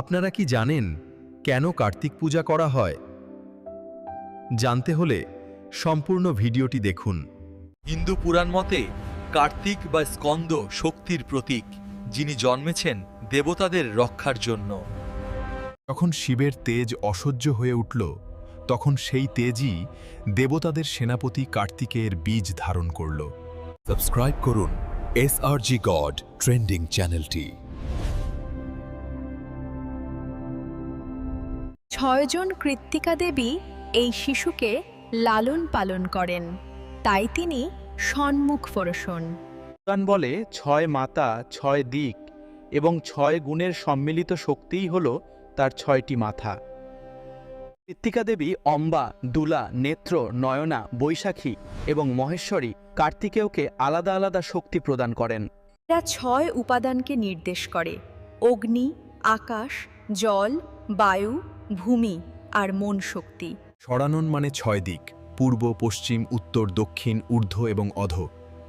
আপনারা কি জানেন কেন কার্তিক পূজা করা হয়? জানতে হলে সম্পূর্ণ ভিডিওটি দেখুন। হিন্দু পুরাণ মতে কার্তিক বা স্কন্দ শক্তির প্রতীক যিনি জন্মেছেন দেবতাদের রক্ষার জন্য। যখন শিবের তেজ অসহ্য হয়ে উঠল তখন সেই তেজই দেবতাদের সেনাপতি কার্তিকের বীজ ধারণ করল। সাবস্ক্রাইব করুন S R G God trending চ্যানেলটি। ছয়জন কৃত্তিকা দেবী এই শিশুকে লালন পালন করেন। তাই তিনি সন্মুখ পুরাণ বলে ছয় মাতা ছয় দিক এবং ছয় গুণের সম্মিলিত শক্তিই হল তার ছয়টি মাথা। কৃত্তিকা দেবী অম্বা দুলা নেত্র নয়না বৈশাখী এবং মহেশ্বরী কার্তিকেয়কে আলাদা আলাদা শক্তি প্রদান করেন। এরা ছয় উপাদানকে নির্দেশ করে। অগ্নি আকাশ জল বায়ু ভূমি আর মন শক্তি। সরানন মানে ছয় দিক পূর্ব পশ্চিম উত্তর দক্ষিণ ঊর্ধ্ব এবং অধ।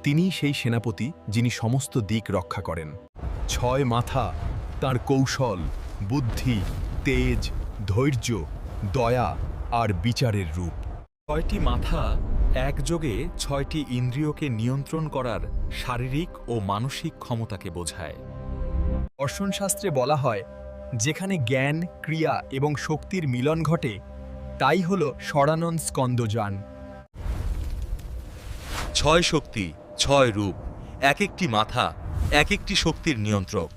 তিনি সেই সেনাপতি যিনি সমস্ত দিক রক্ষা করেন। ছয় মাথা তার কৌশল বুদ্ধি তেজ ধৈর্য দয়া আর বিচারের রূপ। ছয়টি মাথা একযোগে ছয়টি ইন্দ্রিয়কে নিয়ন্ত্রণ করার শারীরিক ও মানসিক ক্ষমতাকে বোঝায়। দর্শনশাস্ত্রে বলা হয় যেখানে জ্ঞান ক্রিয়া এবং শক্তির মিলন ঘটে তাই হল সরানন স্কন্দযান। ছয় শক্তি ছয় রূপ এক একটি মাথা এক একটি শক্তির নিয়ন্ত্রক।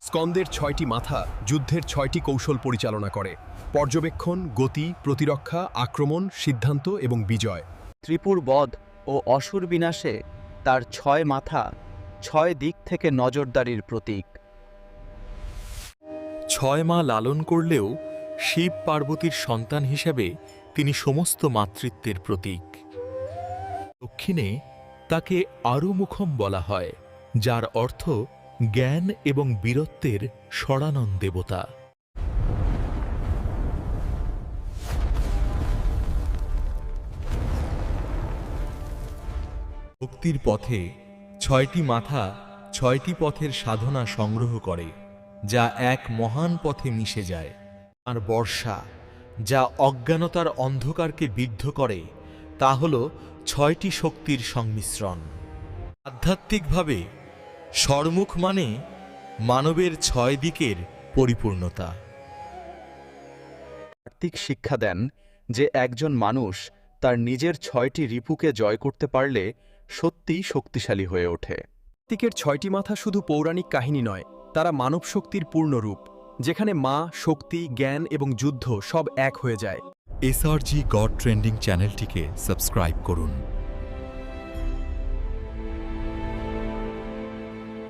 স্কন্দের ছয়টি মাথা যুদ্ধের ছয়টি কৌশল পরিচালনা করে। পর্যবেক্ষণ গতি প্রতিরক্ষা আক্রমণ সিদ্ধান্ত এবং বিজয়। ত্রিপুর বধ ও অসুর বিনাশে তার ছয় মাথা ছয় দিক থেকে নজরদারির প্রতীক। ছয় মা লালন করলেও শিব পার্বতীর সন্তান হিসেবে তিনি সমস্ত মাতৃত্বের প্রতীক। দক্ষিণে তাকে আরুমুখম বলা হয়, যার অর্থ জ্ঞান এবং বীরত্বের সরানন দেবতা। ভক্তির পথে ছয়টি মাথা ছয়টি পথের সাধনা সংগ্রহ করে। যা এক মহান পথে মিশে যায়। আর বর্ষা যা অজ্ঞানতার অন্ধকারকে বিদ্ধ করে তা হল ছয়টি শক্তির সংমিশ্রণ। আধ্যাত্মিকভাবে স্বরমুখ মানে মানবের ছয় দিকের পরিপূর্ণতা। কার্তিক শিক্ষা দেন যে একজন মানুষ তার নিজের ছয়টি রিপুকে জয় করতে পারলে সত্যিই শক্তিশালী হয়ে ওঠে। কার্তিকের ছয়টি মাথা শুধু পৌরাণিক কাহিনী নয় তারা মানব শক্তির পূর্ণ রূপ যেখানে মা, শক্তি, জ্ঞান এবং যুদ্ধ সব এক হয়ে যায়। এসআরজি গড ট্রেন্ডিং চ্যানেলটিকে সাবস্ক্রাইব করুন।